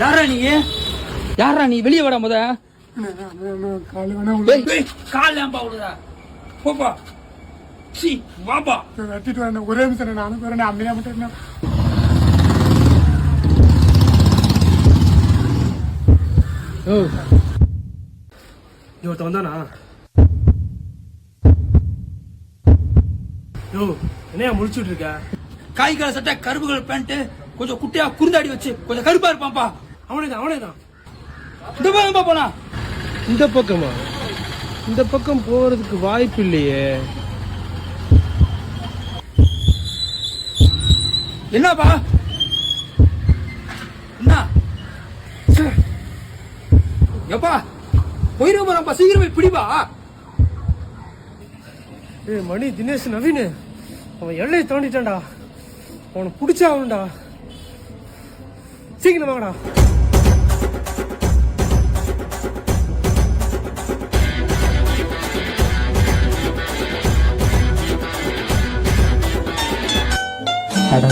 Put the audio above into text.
யாரா நீ? யாரா நீ? வெளியே வாடா முத. காலு ஏன்பா விடுறா போப்பா. சி வாப்பா. வெட்டிட்டு வரேன். ஒரே நிமிஷம் நானும் வரேன் அம்மையா மட்டும் என்ன இவத்த வந்தானா? யோ என்னையா முடிச்சுட்டு இருக்க? காய் கலர் சட்டை கருப்பு கலர் பேண்ட் கொஞ்சம் குட்டையா குறுந்தாடி வச்சு கொஞ்சம் கருப்பா இருப்பான்ப்பா. அவனே தான் அவனே தான் இந்த பக்கம் போனா. இந்த பக்கமா? இந்த பக்கம் போறதுக்கு வாய்ப்பு இல்லையே. என்னப்பா? என்ன. எப்பா? போயிரு போறான்ப்பா சீக்கிரம் பிடிப்பா. ஏய் மணி தினேஷ் நவீன். அவன் எல்லையை தாண்டிட்டான்டா. உனக்கு பிடிச்சா சீக்கிரம் வாங்கடா அட